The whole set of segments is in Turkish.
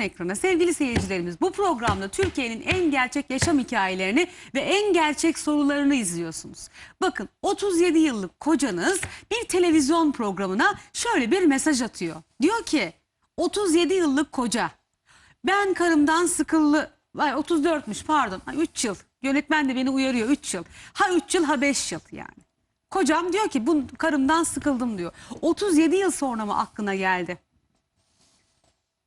gelsin ekrana. Sevgili seyircilerimiz bu programda Türkiye'nin en gerçek yaşam hikayelerini ve en gerçek sorularını izliyorsunuz. Bakın 37 yıllık kocanız bir televizyon programına şöyle bir mesaj atıyor. Diyor ki 37 yıllık koca ben karımdan sıkıldı. Ay 34'müş pardon. 3 yıl. Yönetmen de beni uyarıyor 3 yıl. Ha 3 yıl ha 5 yıl yani. Kocam diyor ki bu karımdan sıkıldım diyor. 37 yıl sonra mı aklına geldi?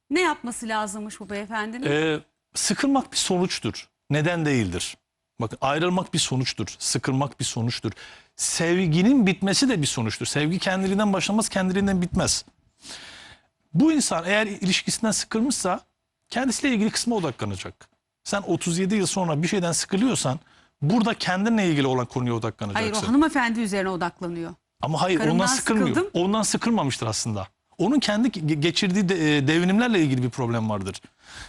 Ne yapması lazımmış bu beyefendinin? Ee, sıkılmak bir sonuçtur. Neden değildir? Bakın ayrılmak bir sonuçtur. Sıkılmak bir sonuçtur. Sevginin bitmesi de bir sonuçtur. Sevgi kendiliğinden başlamaz, kendiliğinden bitmez. Bu insan eğer ilişkisinden sıkılmışsa kendisiyle ilgili kısma odaklanacak. Sen 37 yıl sonra bir şeyden sıkılıyorsan burada kendinle ilgili olan konuya Hayır odaklanacaksın. o hanımefendi üzerine odaklanıyor. Ama hayır Karımdan ondan sıkılmıyor. sıkıldım. Ondan sıkılmamıştır aslında. Onun kendi ge- geçirdiği e, devrimlerle ilgili bir problem vardır.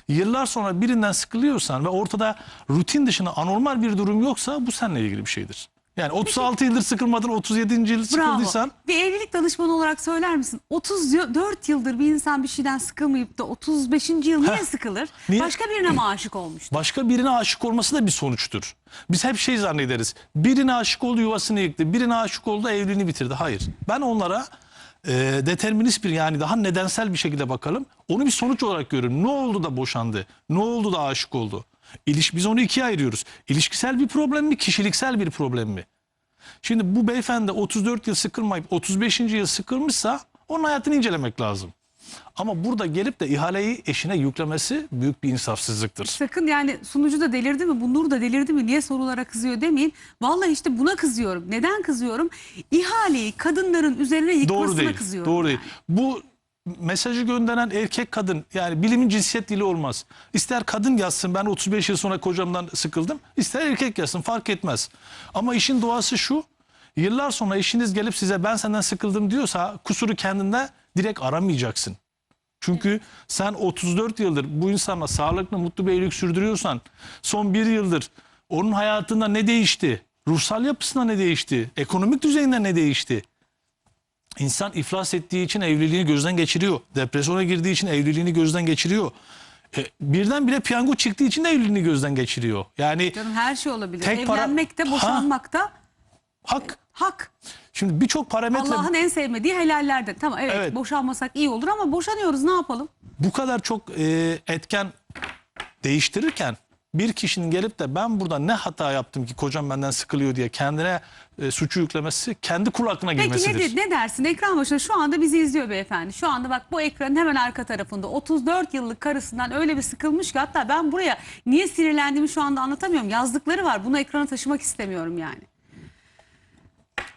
Yıllar sonra birinden sıkılıyorsan ve ortada rutin dışında anormal bir durum yoksa bu seninle ilgili bir şeydir. Yani 36 yıldır sıkılmadın 37. yıl Bravo. sıkıldıysan Bir evlilik danışmanı olarak söyler misin? 34 yıldır bir insan bir şeyden sıkılmayıp da 35. yıl niye Heh. sıkılır? Niye? Başka birine mi aşık olmuştu? başka birine aşık olması da bir sonuçtur. Biz hep şey zannederiz. Birine aşık oldu yuvasını yıktı. Birine aşık oldu evliliğini bitirdi. Hayır. Ben onlara e, determinist bir yani daha nedensel bir şekilde bakalım. Onu bir sonuç olarak görün. Ne oldu da boşandı? Ne oldu da aşık oldu? İliş, biz onu ikiye ayırıyoruz. İlişkisel bir problem mi, kişiliksel bir problem mi? Şimdi bu beyefendi 34 yıl sıkılmayıp 35. yıl sıkılmışsa onun hayatını incelemek lazım. Ama burada gelip de ihaleyi eşine yüklemesi büyük bir insafsızlıktır. Sakın yani sunucu da delirdi mi, bu Nur da delirdi mi, niye sorulara kızıyor demeyin. Vallahi işte buna kızıyorum. Neden kızıyorum? İhaleyi kadınların üzerine yıkmasına Doğru değil. kızıyorum. Doğru yani. değil. Bu mesajı gönderen erkek kadın yani bilimin cinsiyet dili olmaz. İster kadın yazsın ben 35 yıl sonra kocamdan sıkıldım. ister erkek yazsın fark etmez. Ama işin doğası şu. Yıllar sonra eşiniz gelip size ben senden sıkıldım diyorsa kusuru kendinde direkt aramayacaksın. Çünkü sen 34 yıldır bu insanla sağlıklı mutlu bir evlilik sürdürüyorsan son bir yıldır onun hayatında ne değişti? Ruhsal yapısında ne değişti? Ekonomik düzeyinde ne değişti? İnsan iflas ettiği için evliliğini gözden geçiriyor. Depresyona girdiği için evliliğini gözden geçiriyor. E, birdenbire piyango çıktığı için de evliliğini gözden geçiriyor. Yani Canım her şey olabilir. Tek para- Evlenmek de Ha. boşanmak da hak. hak. Şimdi birçok parametre Allah'ın en sevmediği helallerden. Tamam evet, Evet. boşanmasak iyi olur ama boşanıyoruz ne yapalım? bu kadar çok e, etken değiştirirken bir kişinin gelip de ben burada ne hata yaptım ki kocam benden sıkılıyor diye kendine e, suçu yüklemesi kendi kul hakkına Peki girmesidir. ne, ne dersin? Ekran başında şu anda bizi izliyor beyefendi. Şu anda bak bu ekranın hemen arka tarafında 34 yıllık karısından öyle bir sıkılmış ki hatta ben buraya niye sinirlendiğimi şu anda anlatamıyorum. Yazdıkları var. Bunu ekrana taşımak istemiyorum yani.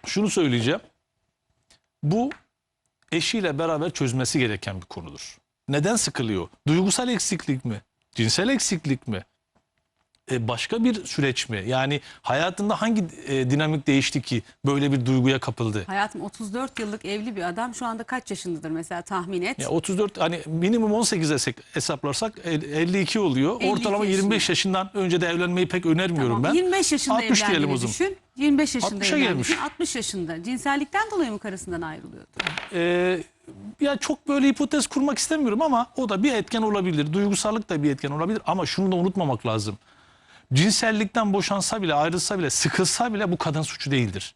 Şunu söyleyeceğim. Bu eşiyle beraber çözmesi gereken bir konudur. Neden sıkılıyor? Duygusal eksiklik mi? Cinsel eksiklik mi? E, başka bir süreç mi? Yani hayatında hangi e, dinamik değişti ki böyle bir duyguya kapıldı? Hayatım 34 yıllık evli bir adam şu anda kaç yaşındadır mesela tahmin et. Ya 34 hani minimum 18 hesap- hesaplarsak el- 52 oluyor. 52 Ortalama 25 yaşından önce de evlenmeyi pek önermiyorum Tamam, ben. 25 yaşında 60 diyelim o zaman. düşün. 25 yaşında 60'a evlendiğini gelmiş. düşün. 60 yaşında. Cinsellikten dolayı mı karısından ayrılıyordu? Ee, ya çok böyle hipotez kurmak istemiyorum ama o da bir etken olabilir. Duygusallık da bir etken olabilir ama şunu da unutmamak lazım. Cinsellikten boşansa bile, ayrılsa bile, sıkılsa bile bu kadın suçu değildir.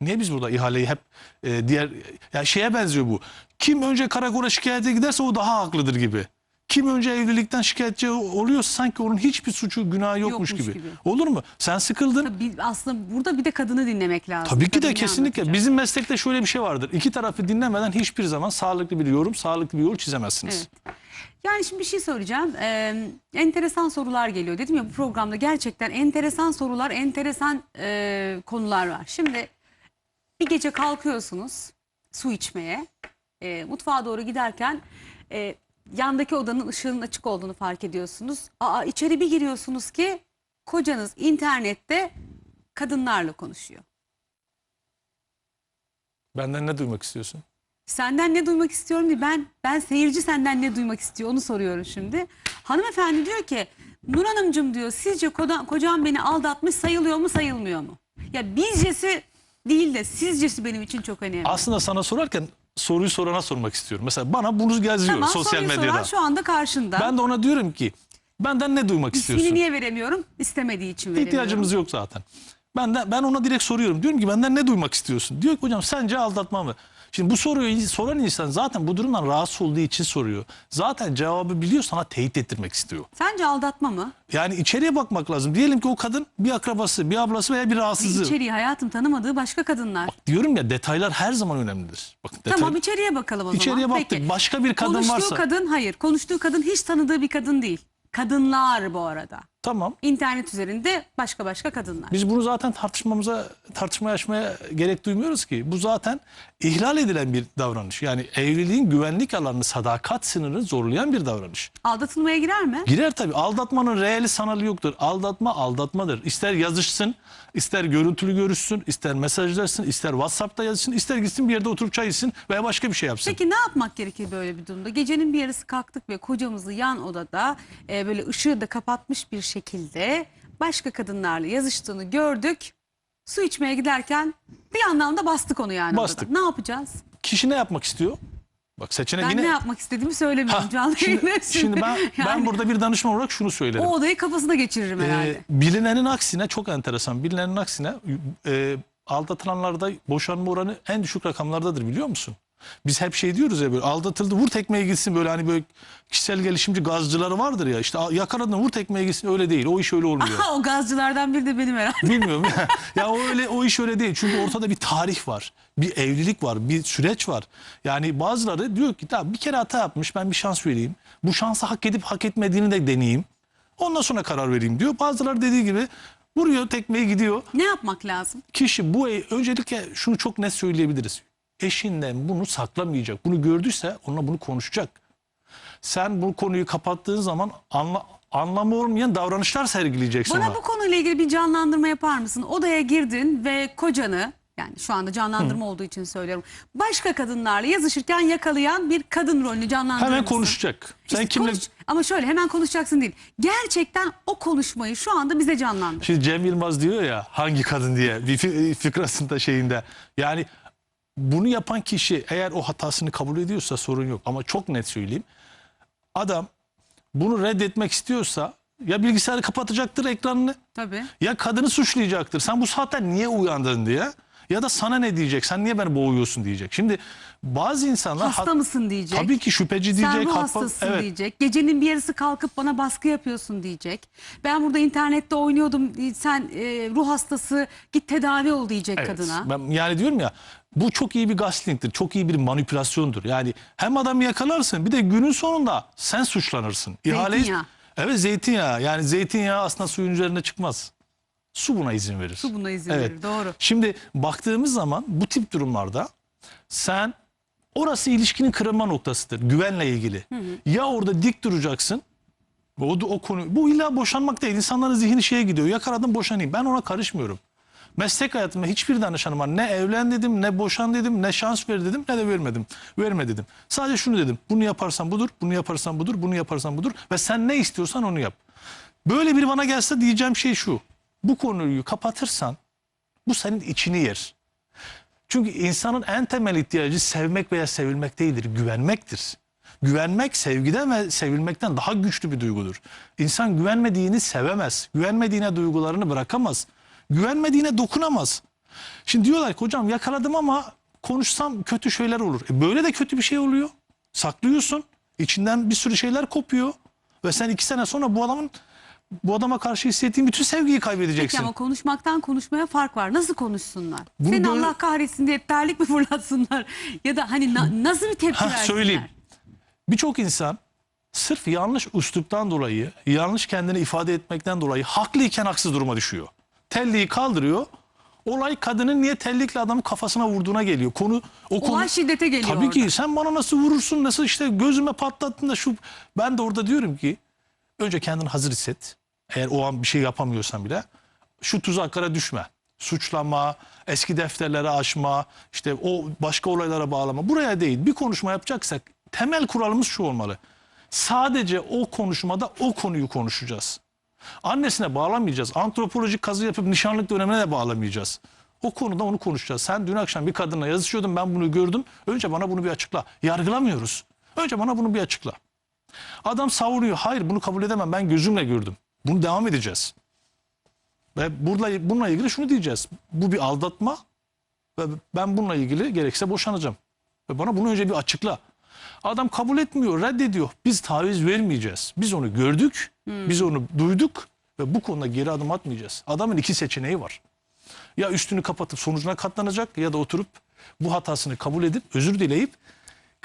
Niye biz burada ihaleyi hep e, diğer ya şeye benziyor bu. Kim önce karakola şikayete giderse o daha haklıdır gibi. Kim önce evlilikten şikayetçi oluyorsa sanki onun hiçbir suçu, günahı yokmuş, Yokmuş gibi. gibi. Olur mu? Sen sıkıldın. Tabii aslında burada bir de kadını dinlemek lazım. Tabii ki de kesinlikle. Bizim meslekte şöyle bir şey vardır. İki tarafı dinlemeden hiçbir zaman sağlıklı bir yorum, sağlıklı bir yol çizemezsiniz. Evet. Yani şimdi bir şey soracağım. Ee, enteresan sorular geliyor. Dedim ya bu programda gerçekten enteresan sorular, enteresan e, konular var. Şimdi bir gece kalkıyorsunuz su içmeye. E, mutfağa doğru giderken e, yandaki odanın ışığının açık olduğunu fark ediyorsunuz. Aa içeri bir giriyorsunuz ki kocanız internette kadınlarla konuşuyor. Benden ne duymak istiyorsun? Senden ne duymak istiyorum diye ben ben seyirci senden ne duymak istiyor onu soruyorum şimdi. Hanımefendi diyor ki Nur Hanımcığım diyor sizce koda- kocam beni aldatmış sayılıyor mu sayılmıyor mu? Ya bizcesi değil de sizcesi benim için çok önemli. Aslında sana sorarken soruyu sorana sormak istiyorum. Mesela bana bunu geziyor Tamam sosyal medyada. soran şu anda karşında. Ben de ona diyorum ki benden ne duymak İsmini istiyorsun? niye veremiyorum? İstemediği için veremiyorum. İhtiyacımız yok zaten. Ben de ben ona direkt soruyorum. Diyorum ki benden ne duymak istiyorsun? Diyor ki hocam sence aldatma mı? Şimdi bu soruyu soran insan zaten bu durumdan rahatsız olduğu için soruyor. Zaten cevabı biliyor sana teyit ettirmek istiyor. Sence aldatma mı? Yani içeriye bakmak lazım. Diyelim ki o kadın bir akrabası, bir ablası veya bir rahatsızı. İçeriği hayatım tanımadığı başka kadınlar. Diyorum ya detaylar her zaman önemlidir. Bakın detay. Tamam içeriye bakalım o zaman. İçeriye baktık. Peki. Başka bir kadın Konuştuğu varsa. kadın hayır. Konuştuğu kadın hiç tanıdığı bir kadın değil. Kadınlar bu arada. Tamam. İnternet üzerinde başka başka kadınlar. Biz bunu zaten tartışmamıza, tartışmaya açmaya gerek duymuyoruz ki. Bu zaten ihlal edilen bir davranış. Yani evliliğin güvenlik alanını, sadakat sınırını zorlayan bir davranış. Aldatılmaya girer mi? Girer tabii. Aldatmanın reali sanalı yoktur. Aldatma aldatmadır. İster yazışsın, ister görüntülü görüşsün, ister mesajlaşsın, ister WhatsApp'ta yazsın, ister gitsin bir yerde oturup çay içsin veya başka bir şey yapsın. Peki ne yapmak gerekir böyle bir durumda? Gecenin bir yarısı kalktık ve kocamızı yan odada e, böyle ışığı da kapatmış bir şekilde başka kadınlarla yazıştığını gördük. Su içmeye giderken bir anlamda bastık onu yani Bastık. Ne yapacağız? Kişi ne yapmak istiyor? Bak seçenek Ben yine... ne yapmak istediğimi söylemiyorum Ha, canlı şimdi, şimdi ben, ben Yani burada bir danışman olarak şunu söylerim. o odayı kafasına geçiririm herhalde. Ee, bilinenin aksine çok enteresan. Bilinenin aksine e, aldatılanlarda boşanma oranı en düşük rakamlardadır biliyor musun? Biz hep şey diyoruz ya böyle aldatıldı vur tekmeye gitsin böyle hani böyle kişisel gelişimci gazcıları vardır ya işte yakaladın vur tekmeye gitsin öyle değil o iş öyle olmuyor. Ha, o gazcılardan biri de benim herhalde. Bilmiyorum ya. ya o öyle o iş öyle değil. Çünkü ortada bir tarih var. Bir evlilik var, bir süreç var. Yani bazıları diyor ki tamam bir kere hata yapmış ben bir şans vereyim. Bu şansı hak edip hak etmediğini de deneyeyim. Ondan sonra karar vereyim diyor. Bazıları dediği gibi vuruyor tekmeye gidiyor. Ne yapmak lazım? Kişi bu ev- öncelikle şunu çok net söyleyebiliriz. Eşinden bunu saklamayacak. Bunu gördüyse onunla bunu konuşacak. Sen bu konuyu kapattığın zaman anla, anlamı olmayan davranışlar sergileyecek Bana sana. bu konuyla ilgili bir canlandırma yapar mısın? Odaya girdin ve kocanı yani şu anda canlandırma olduğu için söylüyorum. Başka kadınlarla yazışırken yakalayan bir kadın rolünü canlandırır Hemen mısın? konuşacak. Sen İşte kimle konuş- ama şöyle hemen konuşacaksın değil. Gerçekten o konuşmayı şu anda bize canlandır. Şimdi Cem Yılmaz diyor ya hangi kadın diye bir fi- fikrasında şeyinde. Yani bunu yapan kişi eğer o hatasını kabul ediyorsa sorun yok. Ama çok net söyleyeyim. Adam bunu reddetmek istiyorsa ya bilgisayarı kapatacaktır ekranını Tabii. ya kadını suçlayacaktır. Sen bu saatte niye uyandın diye. Ya da sana ne diyecek? Sen niye beni boğuyorsun diyecek. Şimdi bazı insanlar Hasta mısın diyecek. tabii ki şüpheci Sen diyecek. ruh hatta- hastasısın evet. diyecek. Gecenin bir yarısı kalkıp bana baskı yapıyorsun diyecek. Ben burada internette oynuyordum. Sen e, ruh hastası git tedavi ol diyecek Evet. kadına. Ben yani diyorum ya bu çok iyi bir gaslighting'tir. Çok iyi bir manipülasyondur. Yani hem adamı yakalarsın bir de günün sonunda sen suçlanırsın. Zeytinyağı. Evet zeytinyağı. Yani zeytinyağı aslında suyun üzerine çıkmaz. Su buna izin verir. Su buna izin Evet. verir. Doğru. Şimdi baktığımız zaman bu tip durumlarda sen orası ilişkinin kırılma noktasıdır. Güvenle ilgili. Ya orada dik duracaksın. O, o konu bu illa boşanmak değil. İnsanların zihni şeye gidiyor. Yakaladım boşanayım. Ben ona karışmıyorum. Meslek hayatımda hiçbir danışanıma ne evlen dedim, ne boşan dedim, ne şans ver dedim, ne de vermedim. Verme dedim. Sadece şunu dedim. Bunu yaparsan budur, bunu yaparsan budur, bunu yaparsan budur ve sen ne istiyorsan onu yap. Böyle biri bana gelse diyeceğim şey şu. Bu konuyu kapatırsan bu senin içini yer. Çünkü insanın en temel ihtiyacı sevmek veya sevilmek değildir, güvenmektir. Güvenmek sevgiden ve sevilmekten daha güçlü bir duygudur. İnsan güvenmediğini sevemez. Güvenmediğine duygularını bırakamaz. Güvenmediğine dokunamaz. Şimdi diyorlar ki hocam yakaladım ama konuşsam kötü şeyler olur. E böyle de kötü bir şey oluyor. Saklıyorsun. İçinden bir sürü şeyler kopuyor. Ve sen iki sene sonra bu adamın bu adama karşı hissettiğin bütün sevgiyi kaybedeceksin. Peki ama konuşmaktan konuşmaya fark var. Nasıl konuşsunlar? Bunu Seni böyle- Allah kahretsin diye terlik mi fırlatsınlar? Ya da hani na- nasıl bir tepki Hah, versinler? söyleyeyim. Birçok insan sırf yanlış üsluptan dolayı, yanlış kendini ifade etmekten dolayı haklıyken haksız duruma düşüyor. Telliği kaldırıyor. Olay kadının niye tellikle adamın kafasına vurduğuna geliyor. Konu o konu Olay şiddete geliyor Tabii ki orada. sen bana nasıl vurursun, nasıl işte gözüme patlattın da şu ben de orada diyorum ki önce kendini hazır hisset. Eğer o an bir şey yapamıyorsan bile şu tuzaklara düşme. Suçlama, eski defterleri açma, işte o başka olaylara bağlama. Buraya değil. Bir konuşma yapacaksak temel kuralımız şu olmalı. Sadece o konuşmada o konuyu konuşacağız. Annesine bağlamayacağız. Antropolojik kazı yapıp nişanlık dönemine de bağlamayacağız. O konuda onu konuşacağız. Sen dün akşam bir kadınla yazışıyordun ben bunu gördüm. Önce bana bunu bir açıkla. Yargılamıyoruz. Önce bana bunu bir açıkla. Adam savuruyor. Hayır bunu kabul edemem ben gözümle gördüm. Bunu devam edeceğiz. Ve burada bununla ilgili şunu diyeceğiz. Bu bir aldatma ve ben bununla ilgili gerekse boşanacağım. Ve bana bunu önce bir açıkla. Adam kabul etmiyor, reddediyor. Biz taviz vermeyeceğiz. Biz onu gördük, biz onu duyduk ve bu konuda geri adım atmayacağız. Adamın iki seçeneği var. Ya üstünü kapatıp sonucuna katlanacak ya da oturup bu hatasını kabul edip özür dileyip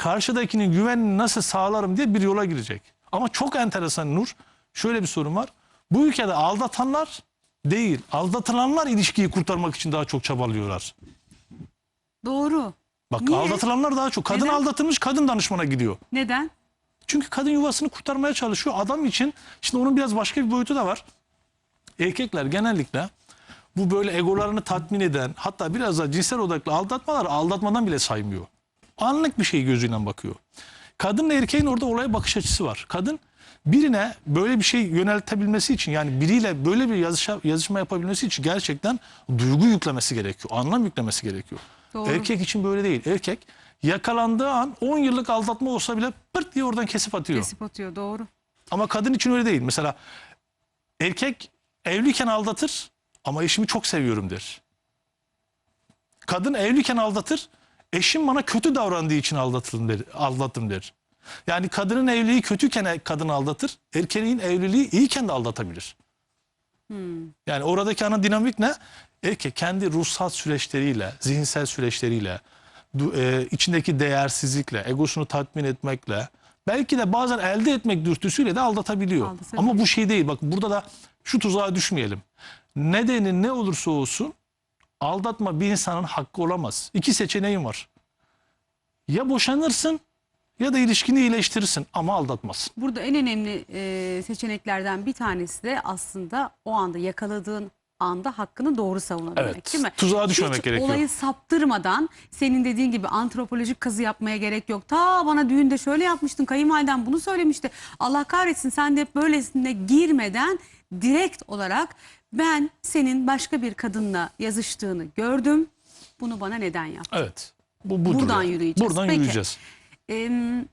karşıdakinin güvenini nasıl sağlarım diye bir yola girecek. Ama çok enteresan Nur. Şöyle bir sorun var. Bu ülkede aldatanlar değil, aldatılanlar ilişkiyi kurtarmak için daha çok çabalıyorlar. Doğru. Bak Niye? aldatılanlar daha çok. Kadın Neden? aldatılmış kadın danışmana gidiyor. Neden? Çünkü kadın yuvasını kurtarmaya çalışıyor. Adam için şimdi onun biraz başka bir boyutu da var. Erkekler genellikle bu böyle egolarını tatmin eden hatta biraz da cinsel odaklı aldatmalar aldatmadan bile saymıyor. Anlık bir şey gözüyle bakıyor. Kadınla erkeğin orada olaya bakış açısı var. Kadın birine böyle bir şey yöneltebilmesi için yani biriyle böyle bir yazışa, yazışma yapabilmesi için gerçekten duygu yüklemesi gerekiyor. Anlam yüklemesi gerekiyor. Doğru. Erkek için böyle değil. Erkek yakalandığı an 10 yıllık aldatma olsa bile pırt diye oradan kesip atıyor. Kesip atıyor doğru. Ama kadın için öyle değil. Mesela erkek evliyken aldatır ama eşimi çok seviyorum der. Kadın evliyken aldatır. Eşim bana kötü davrandığı için aldatıldım der, aldattım der. Yani kadının evliliği kötüyken kadın aldatır. Erkeğin evliliği iyiyken de aldatabilir. Yani oradaki ana dinamik ne? Erkek kendi ruhsal süreçleriyle, zihinsel süreçleriyle, e, içindeki değersizlikle, egosunu tatmin etmekle, belki de bazen elde etmek dürtüsüyle de aldatabiliyor. Aldatabiliyor. Ama bu şey değil. Bak burada da şu tuzağa düşmeyelim. Nedeni ne olursa olsun aldatma bir insanın hakkı olamaz. İki seçeneğin var. Ya boşanırsın ya da ilişkini iyileştirirsin ama aldatmazsın. Burada en önemli e, seçeneklerden bir tanesi de aslında o anda yakaladığın anda hakkını doğru savunabilmek Evet, değil mi? tuzağa düşmemek Hiç gerekiyor. olayı saptırmadan senin dediğin gibi antropolojik kazı yapmaya gerek yok. Ta bana düğünde şöyle yapmıştın kayınvaliden bunu söylemişti. Allah kahretsin sen de hep böylesine girmeden direkt olarak ben senin başka bir kadınla yazıştığını gördüm. Bunu bana neden yaptın? Evet. Bu budur Buradan yani. yürüyeceğiz. Buradan Peki. yürüyeceğiz. Em,